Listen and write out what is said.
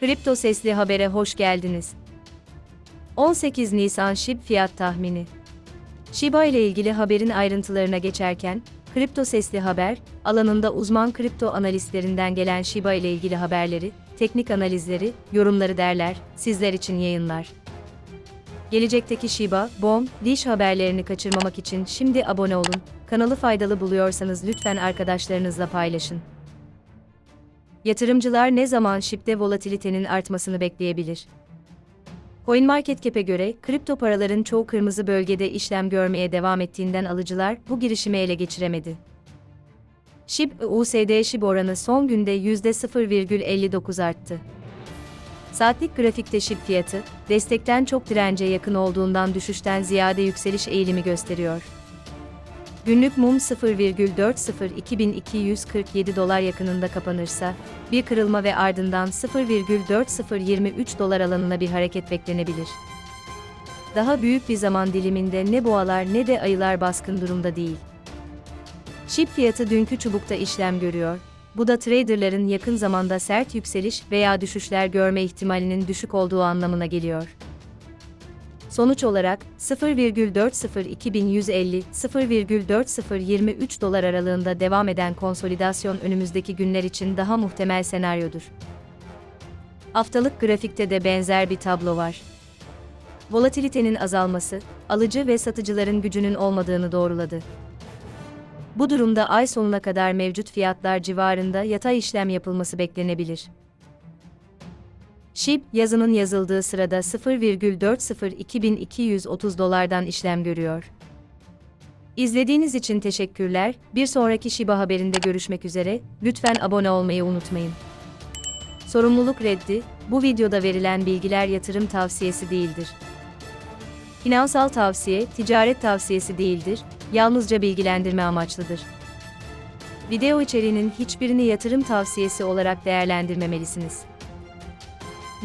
Kripto Sesli Haber'e hoş geldiniz. 18 Nisan SHIB fiyat tahmini. Shiba ile ilgili haberin ayrıntılarına geçerken, Kripto Sesli Haber, alanında uzman kripto analistlerinden gelen Shiba ile ilgili haberleri, teknik analizleri, yorumları derler, sizler için yayınlar. Gelecekteki Shiba, BOM, Dish haberlerini kaçırmamak için şimdi abone olun. Kanalı faydalı buluyorsanız lütfen arkadaşlarınızla paylaşın. Yatırımcılar ne zaman SHIB'de volatilitenin artmasını bekleyebilir? CoinMarketCap'e göre kripto paraların çoğu kırmızı bölgede işlem görmeye devam ettiğinden alıcılar bu girişimi ele geçiremedi. SHIB USD SHIB oranı son günde %0,59 arttı. Saatlik grafikte SHIB fiyatı, destekten çok dirence yakın olduğundan düşüşten ziyade yükseliş eğilimi gösteriyor. Günlük mum 0,40-2247 dolar yakınında kapanırsa, bir kırılma ve ardından 0,4023 dolar alanına bir hareket beklenebilir. Daha büyük bir zaman diliminde ne boğalar ne de ayılar baskın durumda değil. SHIB fiyatı dünkü çubukta işlem görüyor. Bu da traderların yakın zamanda sert yükseliş veya düşüşler görme ihtimalinin düşük olduğu anlamına geliyor. Sonuç olarak 0,402150 0,4023 dolar aralığında devam eden konsolidasyon önümüzdeki günler için daha muhtemel senaryodur. Haftalık grafikte de benzer bir tablo var. Volatilitenin azalması, alıcı ve satıcıların gücünün olmadığını doğruladı. Bu durumda ay sonuna kadar mevcut fiyatlar civarında yatay işlem yapılması beklenebilir. SHIB, yazının yazıldığı sırada 0,402230 dolardan işlem görüyor. İzlediğiniz için teşekkürler. Bir sonraki Shiba haberinde görüşmek üzere. Lütfen abone olmayı unutmayın. Sorumluluk reddi, bu videoda verilen bilgiler yatırım tavsiyesi değildir. Finansal tavsiye, ticaret tavsiyesi değildir, yalnızca bilgilendirme amaçlıdır. Video içeriğinin hiçbirini yatırım tavsiyesi olarak değerlendirmemelisiniz.